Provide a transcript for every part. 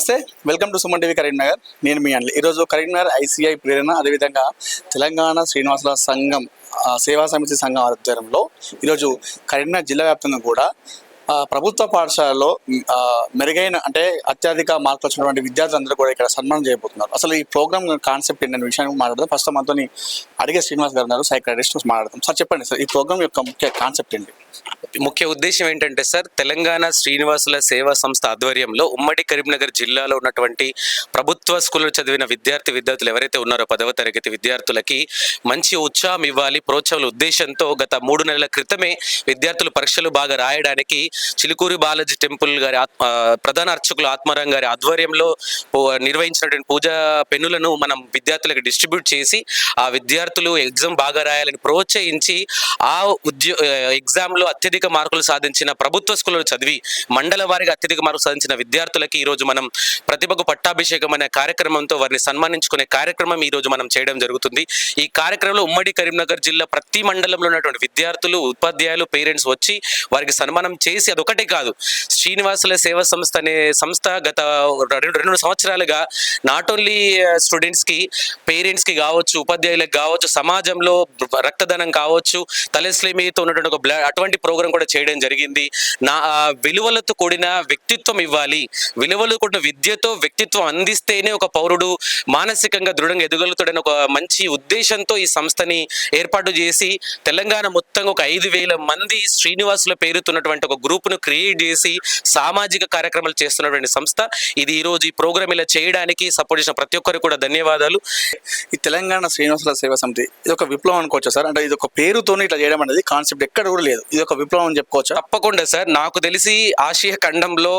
నమస్తే. Welcome to Suman TV Karimnagar. నేను మీ అండి ఈరోజు కరీంనగర్ ఐసీఐ ప్రేరణ అదేవిధంగా తెలంగాణ శ్రీనివాసుల సంఘం సేవా సమితి సంఘం ఆధ్వర్యంలో ఈరోజు కరీంనగర్ జిల్లా వ్యాప్తంగా కూడా ప్రభుత్వ పాఠశాలలో మెరుగైన అంటే అత్యధిక మార్కులు వచ్చినటువంటి విద్యార్థులందరూ కూడా ఇక్కడ సన్మానం చేయబోతున్నారు. అసలు ఈ ప్రోగ్రామ్ కాన్సెప్ట్ ఏంటనే విషయాన్ని మాట్లాడదాం. ఫస్ట్ మనతో అడిగే శ్రీనివాస్ గారు ఉన్నారు. సైకాట్రిస్ట్ మాట్లాడదాం. సార్ చెప్పండి సార్ ఈ ప్రోగ్రామ్ యొక్క ముఖ్య కాన్సెప్ట్ ఏంటి? ముఖ్య ఉద్దేశం ఏంటంటే సార్ తెలంగాణ శ్రీనివాసుల సేవా సంస్థ ఆధ్వర్యంలో ఉమ్మడి కరీంనగర్ జిల్లాలో ఉన్నటువంటి ప్రభుత్వ స్కూల్లో చదివిన విద్యార్థి విద్యార్థులు ఎవరైతే ఉన్నారో పదవ తరగతి విద్యార్థులకి మంచి ఉత్సాహం ఇవ్వాలి. ప్రోత్సాహాల ఉద్దేశంతో గత మూడు నెలల క్రితమే విద్యార్థులు పరీక్షలు బాగా రాయడానికి చిలుకూరి బాలాజీ టెంపుల్ గారి ప్రధాన అర్చకులు ఆత్మారాం గారి ఆధ్వర్యంలో నిర్వహించినటువంటి పూజా పెన్నులను మనం విద్యార్థులకు డిస్ట్రిబ్యూట్ చేసి ఆ విద్యార్థులు ఎగ్జామ్ బాగా రాయాలని ప్రోత్సహించి ఆ ఉద్యో ఎగ్జామ్లో అత్యధిక మార్కులు సాధించిన ప్రభుత్వ స్కూల్లో చదివి మండల వారిగా అత్యధిక మార్కులు సాధించిన విద్యార్థులకి ఈరోజు మనం ప్రతిభకు పట్టాభిషేకం అనే కార్యక్రమంతో వారిని సన్మానించుకునే కార్యక్రమం ఈ రోజు మనం చేయడం జరుగుతుంది. ఈ కార్యక్రమంలో ఉమ్మడి కరీంనగర్ జిల్లా ప్రతి మండలంలో ఉన్నటువంటి విద్యార్థులు ఉపాధ్యాయులు పేరెంట్స్ వచ్చి వారికి సన్మానం చేసి అదొకటే కాదు. శ్రీనివాసుల సేవా సంస్థ అనే సంస్థ గత రెండు రెండు సంవత్సరాలుగా నాట్ ఓన్లీ స్టూడెంట్స్కి పేరెంట్స్కి కావచ్చు ఉపాధ్యాయులకు కావచ్చు సమాజంలో రక్తదానం కావచ్చు తలస్లేమితో ఉన్నటువంటి ఒక బ్లడ్ అటువంటి ప్రోగ్రామ్ కూడా చేయడం జరిగింది. నా విలువలతో కూడిన వ్యక్తిత్వం ఇవ్వాలి. విలువలు కూడిన విద్యతో వ్యక్తిత్వం అందిస్తేనే ఒక పౌరుడు మానసికంగా దృఢంగా ఎదగలుగుతాడని ఒక మంచి ఉద్దేశంతో ఈ సంస్థని ఏర్పాటు చేసి తెలంగాణ మొత్తంగా ఒక ఐదు వేల మంది శ్రీనివాసుల పేరుతున్నటువంటి ఒక గ్రూప్ను క్రియేట్ చేసి సామాజిక కార్యక్రమాలు చేస్తున్నటువంటి సంస్థ. ఇది ఈ రోజు ఈ ప్రోగ్రామ్ ఇలా చేయడానికి సపోర్ట్ చేసిన ప్రతి ఒక్కరికి కూడా ధన్యవాదాలు. ఈ తెలంగాణ శ్రీనివాసుల సేవా సమితి ఇది ఒక విప్లవం అనుకోవచ్చా సార్? అంటే ఇది ఒక పేరుతోనే ఇట్లా చేయడం అనేది కాన్సెప్ట్ ఎక్కడ కూడా లేదు. ఇది ఒక విప్లవం అని చెప్పుకోవచ్చా? తప్పకుండా సార్. నాకు తెలిసి ఆసియా ఖండంలో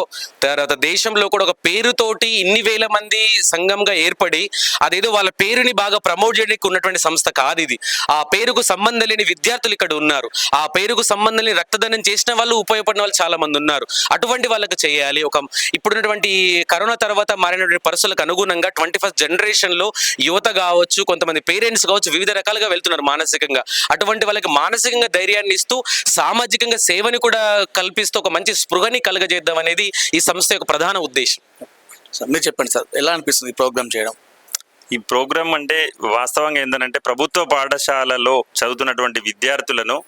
తర్వాత దేశంలో కూడా ఒక పేరుతోటి ఇన్ని వేల మంది సంఘంగా ఏర్పడి అదేదో వాళ్ళ పేరుని బాగా ప్రమోట్ చేయడానికి ఉన్నటువంటి సంస్థ కాదు ఇది. ఆ పేరుకు సంబంధం లేని విద్యార్థులు ఇక్కడ ఉన్నారు. ఆ పేరుకు సంబంధం లేని రక్తదానం చేసిన వాళ్ళు ఉపయోగపడిన వాళ్ళు చాలా మంది ఉన్నారు. అటువంటి వాళ్ళకి చేయాలి. ఒక ఇప్పుడున్నటువంటి కరోనా తర్వాత మారినటువంటి పరిస్థితులకు అనుగుణంగా ట్వంటీ ఫస్ట్ జనరేషన్లో యువత కావచ్చు కొంతమంది పేరెంట్స్ కావచ్చు వివిధ రకాలుగా వెళ్తున్నారు మానసికంగా. అటువంటి వాళ్ళకి మానసికంగా ధైర్యాన్ని ఇస్తూ సామాజికంగా సేవని కూడా కల్పిస్తూ ఒక మంచి స్పృహని కలగజేద్దాం అనేది ఈ సంస్థ యొక్క ప్రధాన ఉద్దేశం. సార్ మీరు చెప్పండి సార్ ఎలా అనిపిస్తుంది ఈ ప్రోగ్రామ్ చేయడం? ఈ ప్రోగ్రామ్ అంటే వాస్తవంగా ఏంటంటే ప్రభుత్వ పాఠశాలలో చదువుతున్నటువంటి విద్యార్థులను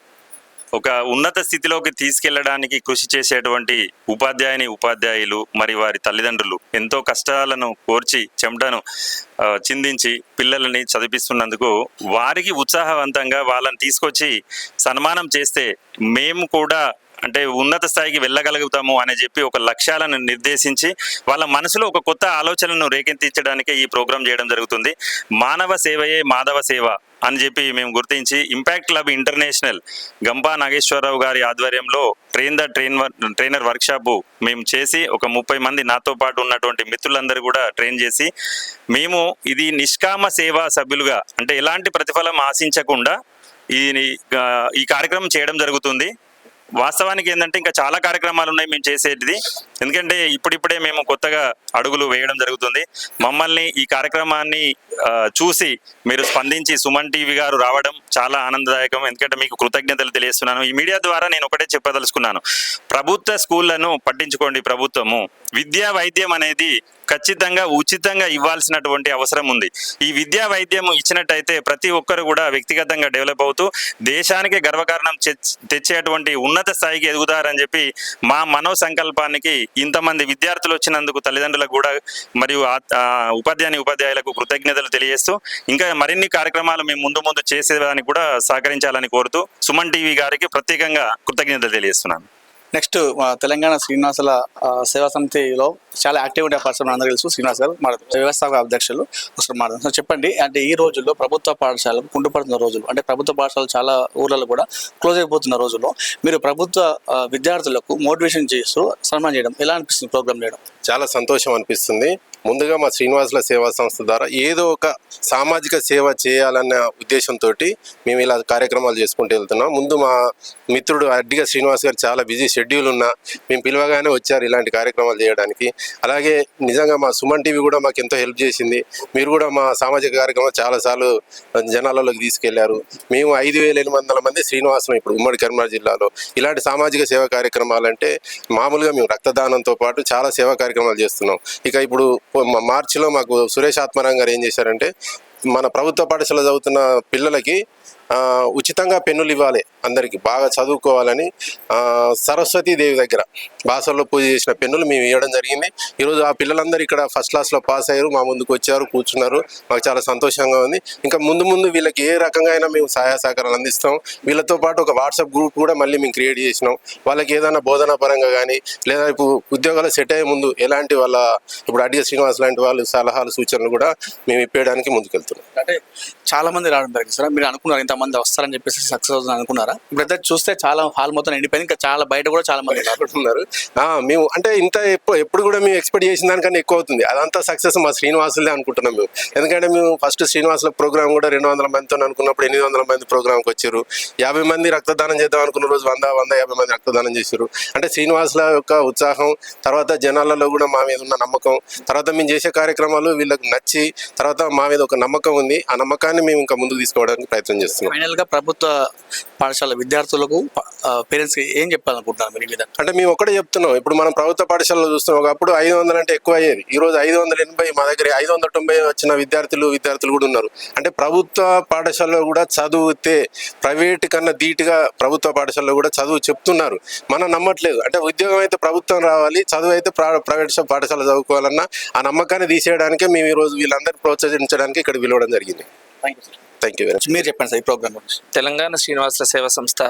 ఒక ఉన్నత స్థితిలోకి తీసుకెళ్ళడానికి కృషి చేసేటువంటి ఉపాధ్యాయుని ఉపాధ్యాయులు మరి వారి తల్లిదండ్రులు ఎంతో కష్టాలను కోర్చి చెమటను చిందించి పిల్లలని చదివిస్తున్నందుకు వారికి ఉత్సాహవంతంగా వాళ్ళని తీసుకొచ్చి సన్మానం చేస్తే మేము కూడా అంటే ఉన్నత స్థాయికి వెళ్ళగలుగుతాము అని చెప్పి ఒక లక్ష్యాలను నిర్దేశించి వాళ్ళ మనసులో ఒక కొత్త ఆలోచనను రేకెత్తించడానికే ఈ ప్రోగ్రాం చేయడం జరుగుతుంది. మానవ సేవయే మాధవ సేవ అని చెప్పి మేము గుర్తించి impact club international Gampa Nageswararao గారి ఆధ్వర్యంలో train the train trainer workshop మేము చేసి ఒక ముప్పై మంది నాతో పాటు ఉన్నటువంటి మిత్రులందరూ కూడా ట్రైన్ చేసి మేము ఇది నిష్కామ సేవా సభ్యులుగా అంటే ఎలాంటి ప్రతిఫలం ఆశించకుండా ఈ ఈ కార్యక్రమం చేయడం జరుగుతుంది. వాస్తవానికి ఏంటంటే ఇంకా చాలా కార్యక్రమాలు ఉన్నాయి మేము చేసేటిది. ఎందుకంటే ఇప్పుడిప్పుడే మేము కొత్తగా అడుగులు వేయడం జరుగుతుంది. మమ్మల్ని ఈ కార్యక్రమాన్ని చూసి మీరు స్పందించి సుమన్ టీవీ గారు రావడం చాలా ఆనందదాయకం. ఎందుకంటే మీకు కృతజ్ఞతలు తెలియజేస్తున్నాను. ఈ మీడియా ద్వారా నేను ఒకటే చెప్పదలుచుకున్నాను. ప్రభుత్వ స్కూళ్ళను పట్టించుకోండి ప్రభుత్వము. విద్యా వైద్యం అనేది ఖచ్చితంగా ఉచితంగా ఇవ్వాల్సినటువంటి అవసరం ఉంది. ఈ విద్యా వైద్యం ఇచ్చినట్టయితే ప్రతి ఒక్కరు కూడా వ్యక్తిగతంగా డెవలప్ అవుతూ దేశానికి గర్వకారణం తెచ్చేటువంటి ఉన్నత స్థాయికి ఎదుగుతారని చెప్పి మా మనో సంకల్పానికి ఇంతమంది విద్యార్థులు వచ్చినందుకు తల్లిదండ్రులకు కూడా మరియు ఉపాధ్యాయుని ఉపాధ్యాయులకు కృతజ్ఞతలు తెలియజేస్తూ ఇంకా మరిన్ని కార్యక్రమాలు మేము ముందు ముందు చేసేదానికి కూడా సహకరించాలని కోరుతూ సుమన్ టీవీ గారికి ప్రత్యేకంగా కృతజ్ఞతలు తెలియజేస్తున్నాను. నెక్స్ట్ మా తెలంగాణ శ్రీనివాసుల సేవా సమితిలో చాలా యాక్టివ్ ఉండే పర్సన్ అందరూ తెలుసు శ్రీనివాస్ గారు మా వ్యవస్థాపక అధ్యక్షులు ఒకసారి మాట చెప్పండి అంటే ఈ రోజుల్లో ప్రభుత్వ పాఠశాలలు కుంటుపడుతున్న రోజులు అంటే ప్రభుత్వ పాఠశాలలు చాలా ఊర్లలో కూడా క్లోజ్ అయిపోతున్న రోజుల్లో మీరు ప్రభుత్వ విద్యార్థులకు మోటివేషన్ చేస్తూ సన్మానం చేయడం ఎలా అనిపిస్తుంది ప్రోగ్రామ్ చేయడం? చాలా సంతోషం అనిపిస్తుంది. ముందుగా మా శ్రీనివాసుల సేవా సంస్థ ద్వారా ఏదో ఒక సామాజిక సేవ చేయాలన్న ఉద్దేశంతో మేము ఇలా కార్యక్రమాలు చేసుకుంటూ వెళ్తున్నాం. ముందు మా మిత్రుడు అడ్డిగా శ్రీనివాస్ గారు చాలా బిజీ షెడ్యూల్ ఉన్నా మేము పిలవగానే వచ్చారు ఇలాంటి కార్యక్రమాలు చేయడానికి. అలాగే నిజంగా మా సుమన్ టీవీ కూడా మాకు ఎంతో హెల్ప్ చేసింది. మీరు కూడా మా సామాజిక కార్యక్రమాలు చాలాసార్లు జనాలలోకి తీసుకెళ్ళారు. మేము ఐదు వేల ఎనిమిది వందల మంది శ్రీనివాసం ఇప్పుడు ఉమ్మడి కరీంనగర్ జిల్లాలో. ఇలాంటి సామాజిక సేవా కార్యక్రమాలు అంటే మామూలుగా మేము రక్తదానంతో పాటు చాలా సేవా కార్యక్రమాలు చేస్తున్నాం. ఇక ఇప్పుడు మార్చిలో మాకు సురేష్ ఆత్మారాం గారు ఏం చేశారంటే మన ప్రభుత్వ పాఠశాల చదువుతున్న పిల్లలకి ఉచితంగా పెన్నులు ఇవ్వాలి అందరికి బాగా చదువుకోవాలని సరస్వతీ దేవి దగ్గర బాసల్లో పూజ చేసిన పెన్నులు మేము ఇవ్వడం జరిగింది. ఈరోజు ఆ పిల్లలందరూ ఇక్కడ ఫస్ట్ క్లాస్లో పాస్ అయ్యారు మా ముందుకు వచ్చారు కూర్చున్నారు. మాకు చాలా సంతోషంగా ఉంది. ఇంకా ముందు ముందు వీళ్ళకి ఏ రకంగా అయినా మేము సహాయ సహకారాలు అందిస్తాం. వీళ్ళతో పాటు ఒక వాట్సాప్ గ్రూప్ కూడా మళ్ళీ మేము క్రియేట్ చేసినాం. వాళ్ళకి ఏదైనా బోధనా పరంగా కానీ లేదా ఇప్పుడు ఉద్యోగాలు సెట్ అయ్యే ముందు ఎలాంటి వాళ్ళ ఇప్పుడు అడిగే శ్రీనివాస్ లాంటి వాళ్ళు సలహాలు సూచనలు కూడా మేము ఇప్పేయడానికి ముందుకెళ్తున్నాం. అంటే చాలా మంది రావడం జరిగింది సార్. మీరు అనుకున్నారు ఇంతమంది వస్తారని చెప్పేసి సక్సెస్ అవుతుంది అనుకున్నారా? ఇప్పుడు చూస్తే చాలా హాల్ మొత్తం ఎండిపోయింది ఇంకా చాలా బయట కూడా చాలా మంది ఉన్నారు. మేము అంటే ఇంత ఎప్పుడు ఎప్పుడు కూడా మేము ఎక్స్పెక్ట్ చేసిన దానికన్నా ఎక్కువ అవుతుంది. అదంతా సక్సెస్ మా శ్రీనివాసులే అనుకుంటున్నాం మేము. ఎందుకంటే మేము ఫస్ట్ శ్రీనివాసుల ప్రోగ్రామ్ కూడా రెండు వందల మందితో అనుకున్నప్పుడు ఎనిమిది వందల మంది ప్రోగ్రామ్కి వచ్చారు. యాభై మంది రక్తదానం చేద్దాం అనుకున్న రోజు వంద వంద యాభై మంది రక్తదానం చేశారు. అంటే శ్రీనివాసుల యొక్క ఉత్సాహం తర్వాత జనాలలో కూడా మా మీద ఉన్న నమ్మకం తర్వాత మేము చేసే కార్యక్రమాలు వీళ్ళకి నచ్చి తర్వాత మా మీద ఒక నమ్మకం ఉంది. ఆ నమ్మకాన్ని మేము ఇంకా ముందుకు తీసుకోవడానికి ప్రయత్నం చేస్తున్నాం. ఫైనల్గా ప్రభుత్వ పాఠశాల విద్యార్థులకు పేరెంట్స్కి ఏం చెప్పాలనుకుంటున్నారు మీరు విధంగా అంటే మేము ఒకటే చెప్తున్నాం. ఇప్పుడు మనం ప్రభుత్వ పాఠశాలలో చూస్తున్నాం ఒకప్పుడు ఐదు వందలు అంటే ఎక్కువ అయ్యేది ఈ రోజు ఐదు వందల ఎనభై మా దగ్గర ఐదు వందల తొంభై వచ్చిన విద్యార్థులు విద్యార్థులు కూడా ఉన్నారు. అంటే ప్రభుత్వ పాఠశాలలో కూడా చదివితే ప్రైవేట్ కన్నా ధీటుగా ప్రభుత్వ పాఠశాలలో కూడా చదువు చెప్తున్నారు. మనం నమ్మట్లేదు. అంటే ఉద్యోగం అయితే ప్రభుత్వం రావాలి చదువు అయితే ప్రా- ప్రైవేట్ పాఠశాల చదువుకోవాలన్నా ఆ నమ్మకాన్ని తీసేయడానికే మేము ఈ రోజు వీళ్ళందరూ ప్రోత్సహించడానికి ఇక్కడ పిలవడం జరిగింది. Thank you thank you very much మీరు చెప్పండి సార్ ఈ ప్రోగ్రామ్ గురించి. తెలంగాణ శ్రీనివాసుల సేవా సంస్థ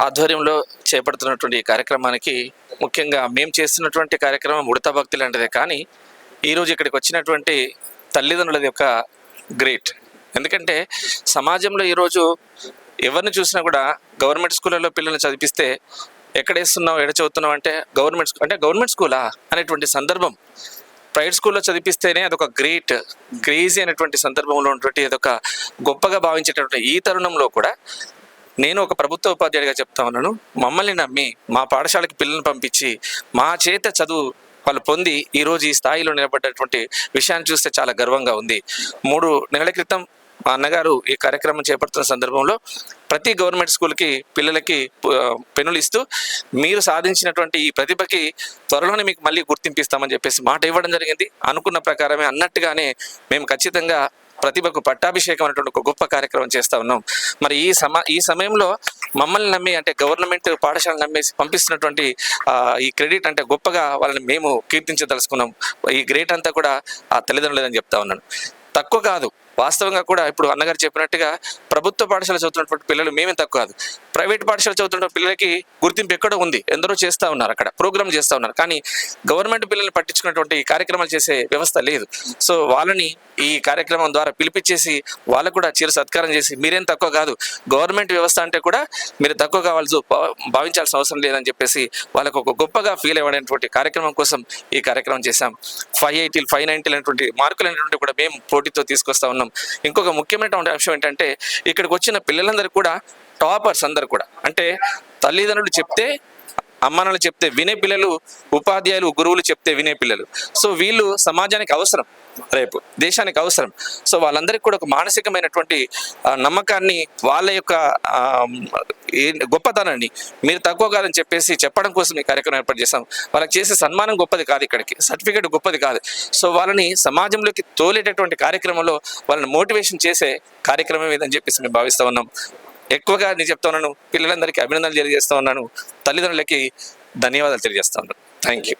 ఆధ్వర్యంలో చేపడుతున్నటువంటి ఈ కార్యక్రమానికి ముఖ్యంగా మేము చేస్తున్నటువంటి కార్యక్రమం ఉడత భక్తి లాంటిదే కానీ ఈరోజు ఇక్కడికి వచ్చినటువంటి తల్లిదండ్రులది ఒక గ్రేట్. ఎందుకంటే సమాజంలో ఈరోజు ఎవరిని చూసినా కూడా గవర్నమెంట్ స్కూళ్ళలో పిల్లల్ని చదివిస్తే ఎక్కడ ఎడ ఎక్కడ చదువుతున్నావు అంటే గవర్నమెంట్ అంటే గవర్నమెంట్ స్కూలా అనేటువంటి సందర్భం ప్రైవేట్ స్కూల్లో చదివిస్తేనే అదొక గ్రేట్ క్రేజీ అనేటువంటి సందర్భంలో ఉన్నటువంటి అదొక గొప్పగా భావించేటటువంటి ఈ తరుణంలో కూడా నేను ఒక ప్రభుత్వ ఉపాధ్యాయుడిగా చెప్తా ఉన్నాను. మమ్మల్ని నమ్మి మా పాఠశాలకి పిల్లల్ని పంపించి మా చేత చదువు వాళ్ళు పొంది ఈరోజు ఈ స్థాయిలో నిలబడ్డటువంటి విషయాన్ని చూస్తే చాలా గర్వంగా ఉంది. మూడు నెలల క్రితం మా అన్నగారు ఈ కార్యక్రమం చేపడుతున్న సందర్భంలో ప్రతి గవర్నమెంట్ స్కూల్కి పిల్లలకి పెనులు ఇస్తూ మీరు సాధించినటువంటి ఈ ప్రతిభకి త్వరలోనే మీకు మళ్ళీ గుర్తింపిస్తామని చెప్పేసి మాట ఇవ్వడం జరిగింది. అనుకున్న ప్రకారమే అన్నట్టుగానే మేము ఖచ్చితంగా ప్రతిభకు పట్టాభిషేకం అనేటువంటి ఒక గొప్ప కార్యక్రమం చేస్తా ఉన్నాం. మరి ఈ సమ ఈ సమయంలో మమ్మల్ని నమ్మి అంటే గవర్నమెంట్ పాఠశాల నమ్మేసి పంపిస్తున్నటువంటి ఈ క్రెడిట్ అంటే గొప్పగా వాళ్ళని మేము కీర్తించదలుచుకున్నాం. ఈ గ్రేట్ అంతా కూడా ఆ తల్లిదండ్రులేదని చెప్తా ఉన్నాను. తక్కువ కాదు. వాస్తవంగా కూడా ఇప్పుడు అన్నగారు చెప్పినట్టుగా ప్రభుత్వ పాఠశాల చదువుతున్నటువంటి పిల్లలు మేమే తక్కువ కాదు. ప్రైవేట్ పాఠశాల చదువుతున్న పిల్లలకి గుర్తింపు ఎక్కడో ఉంది. ఎందరో చేస్తూ ఉన్నారు అక్కడ. ప్రోగ్రామ్ చేస్తూ ఉన్నారు. కానీ గవర్నమెంట్ పిల్లల్ని పట్టించుకున్నటువంటి కార్యక్రమాలు చేసే వ్యవస్థ లేదు. సో వాళ్ళని ఈ కార్యక్రమం ద్వారా పిలిపించేసి వాళ్ళకు కూడా చిరు సత్కారం చేసి మీరేం తక్కువ కాదు. గవర్నమెంట్ వ్యవస్థ అంటే కూడా మీరు తక్కువ కావాల్సి భా- భావించాల్సిన అవసరం లేదని చెప్పేసి వాళ్ళకు ఒక గొప్పగా ఫీల్ అవ్వడానికి కార్యక్రమం కోసం ఈ కార్యక్రమం చేశాం. ఫైవ్ ఎయిటీలు ఫైవ్ నైన్టీలు అనేటువంటి మార్కులు అనేటువంటి కూడా మేము పోటీతో తీసుకొస్తా ఉన్నాం. ఇంకొక ముఖ్యమైనటువంటి అంశం ఏంటంటే ఇక్కడికి వచ్చిన పిల్లలందరూ కూడా టాపర్స్ అందరు కూడా. అంటే తల్లిదండ్రులు చెప్తే అమ్మానాలు చెప్తే వినే పిల్లలు ఉపాధ్యాయులు గురువులు చెప్తే వినే పిల్లలు. సో వీళ్ళు సమాజానికి అవసరం రేపు దేశానికి అవసరం. సో వాళ్ళందరికీ కూడా ఒక మానసికమైనటువంటి నమ్మకాన్ని వాళ్ళ యొక్క గొప్పతనాన్ని మీరు తక్కువ కాదని చెప్పేసి చెప్పడం కోసం ఈ కార్యక్రమం ఏర్పాటు చేస్తాం వాళ్ళకి చేసే సన్మానం గొప్పది కాదు ఇక్కడికి సర్టిఫికేట్ గొప్పది కాదు. సో వాళ్ళని సమాజంలోకి తోలేటటువంటి కార్యక్రమంలో వాళ్ళని మోటివేషన్ చేసే కార్యక్రమం ఏదని చెప్పేసి మేము భావిస్తూ ఉన్నాం. ఎక్కువగా నేను చెప్తా ఉన్నాను పిల్లలందరికీ అభినందనలు తెలియజేస్తా ఉన్నాను తల్లిదండ్రులకి ధన్యవాదాలు తెలియజేస్తా ఉన్నాను. Thank you